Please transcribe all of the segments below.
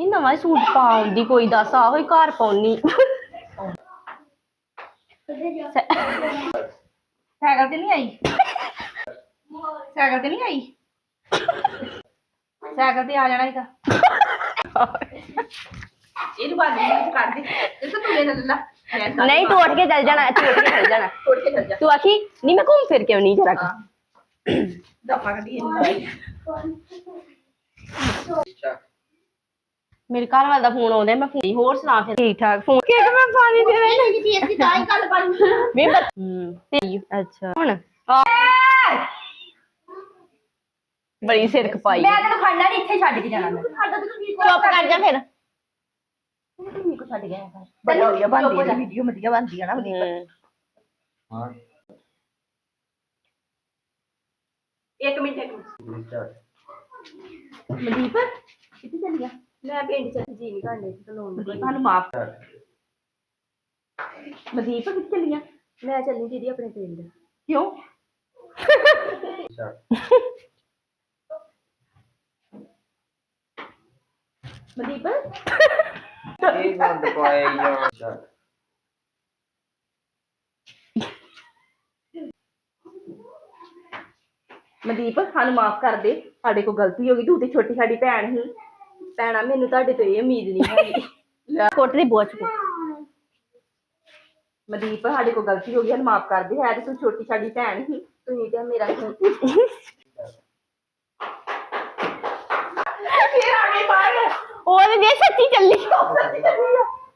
ਨੀ ਨਵਾਂ ਹੀ ਸੂਟ ਪਾਉਣ ਦੀ ਕੋਈ ਦੱਸ ਆਹੋ ਹੀ ਘਰ ਪਾਉਣੀ। ਸਾਈਕਲ ਤੇ ਨਹੀਂ ਆਈ? ਸਾਈਕਲ ਤੇ ਨਹੀਂ ਆਈ? ਸਾਈਕਲ ਤੇ ਆ ਜਾਣਾ ਇਹਦਾ ਇਹਨੂੰ ਬਾਅਦ ਵਿੱਚ ਕੱਢ ਦੇ ਇਹ ਤਾਂ ਤੂੰ ਲੈ ਲੈ ਲੈ ਨਹੀਂ ਤੂੰ ਉੱਠ ਕੇ ਚੱਲ ਜਾਣਾ ਤੂੰ ਉੱਠ ਕੇ ਚੱਲ ਜਾਣਾ। ਤੋੜ ਕੇ ਚੱਲ ਜਾ। ਤੂੰ ਆਖੀ ਨਹੀਂ ਮੈਂ ਘੁੰਮ ਫਿਰ ਕੇ ਆਉਣੀ ਜਰਾ ਕੁ। ਦਫਾ ਕੱਢੀ ਇਹਨੂੰ। ਮੇਰੇ ਘਰ ਵਾਲਾ ਦਾ ਫੋਨ ਆਉਂਦਾ ਮੈਂ ਫੋਨ ਹੋਰ ਸੁਣਾ ਫਿਰ। ਠੀਕ ਠਾਕ ਫੋਨ ਕਿ ਮੈਂ ਪਾਣੀ ਦੇ ਵੇ ਨਹੀਂ ਜੀ ਅਸੀਂ ਤਾਂ ਹੀ ਗੱਲ ਬਣੀ ਵੀ ਬਤ ਹੂੰ ਤੇ ਅੱਛਾ। ਹੁਣ? ਆ। ਬੜੀ ਸਿਰ ਖਪਾਈ। ਮੈਂ ਤੈਨੂੰ ਖੜਨਾ ਨਹੀਂ ਇੱਥੇ ਛੱਡ ਕੇ ਜਾਣਾ ਮੈਂ। ਸਾਡਾ ਤੂੰ ਕੀ ਚੁੱਪ ਕਰ ਜਾ ਫਿਰ। ਤੂੰ ਕੋ ਛੱਡ ਗਿਆ ਬੜਾ ਹੋਇਆ ਬੰਦੀ ਹੈ ਵੀਡੀਓ ਵਧੀਆ ਬੰਦੀ ਹੈ ਨਾ ਉਹਦੀ ਹੂੰ। ਇੱਕ ਮਿੰਟ ਇੱਕ ਮਿੰਟ। ਮਨਦੀਪ ਕਿੱਥੇ ਚੱਲ ਗਿਆ ਮੈਂ ਪਿੰਡ ਚ ਜੀ ਨਹੀਂ ਕਰਨੇ ਤੇ ਲੋਨ ਮਨਦੀਪ ਸਾਨੂੰ ਮਾਫ ਮਨਦੀਪ ਕਿੱਥੇ ਚੱਲ ਗਿਆ ਮੈਂ ਚੱਲੀ ਦੀਦੀ ਆਪਣੇ ਪਿੰਡ। ਕਿਉਂ? ਮਨਦੀਪ? ਇਹ ਗੰਦ ਪਾਏ ਯਾਰ ਮਨਦੀਪ ਸਾਨੂੰ ਮਾਫ ਕਰ ਦੇ। ਸਾਡੇ ਕੋਲ ਗਲਤੀ ਹੋ ਗਈ। ਤੂੰ ਤੇ ਛੋਟੀ ਸਾਡੀ ਭੈਣ ਸੀ। ਭੈਣਾ ਮੈਨੂੰ ਤੁਹਾਡੇ ਤੋਂ ਇਹ ਉਮੀਦ ਨਹੀਂ ਹੈਗੀ। ਲੈ, ਕੋਟ ਦੀ ਬੋਝ ਕੋ ਮਨਦੀਪ ਸਾਡੇ ਕੋਲ ਗਲਤੀ ਹੋ ਗਈ ਸਾਨੂੰ ਮਾਫ ਕਰ ਦੇ ਹੈ ਤੇ ਤੂੰ ਛੋਟੀ ਸਾਡੀ ਭੈਣ ਸੀ ਤੁਸੀਂ ਤੇ ਮੇਰਾ ਫੇਰ ਆ ਗਈ ਬਾਹਰ। ਉਹ ਜੇ ਸੱਚੀ ਚੱਲੀ।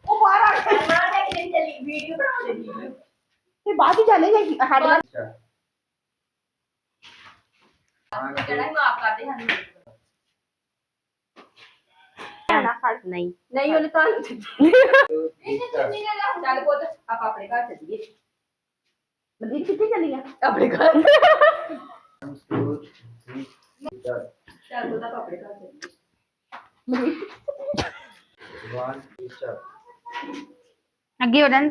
ਉਹ ਬਾਹਰ ਆ ਕੇ ਨਾ ਦੇਖ ਚੱਲੀ ਵੀਡੀਓ ਬਣਾ ਦੇ ਤੇ ਬਾਅਦ ਹੀ ਚੱਲੇਗਾ ਸਾਡੇ ਨਾਲ ਜਿਹੜਾ ਮਾਫ ਕਰਦੇ ਸਾਨੂੰ। ਭੈਣਾ ਫੜ ਨਹੀਂ ਨਹੀਂ ਉਹਨੇ ਤਾਂ ਚੱਲ ਪੁੱਤ ਆਪਾਂ ਆਪਣੇ ਘਰ ਚੱਲੀਏ ਮਨਦੀਪ ਕਿੱਥੇ ਚੱਲੀ ਆ ਆਪਣੇ ਘਰ ਚੱਲ ਪੁੱਤ ਆਪਾਂ ਆਪਣੇ ਘਰ ਚੱਲੀਏ ਮਨਦੀਪ ਅੱਗੇ ਉਹਨਾਂ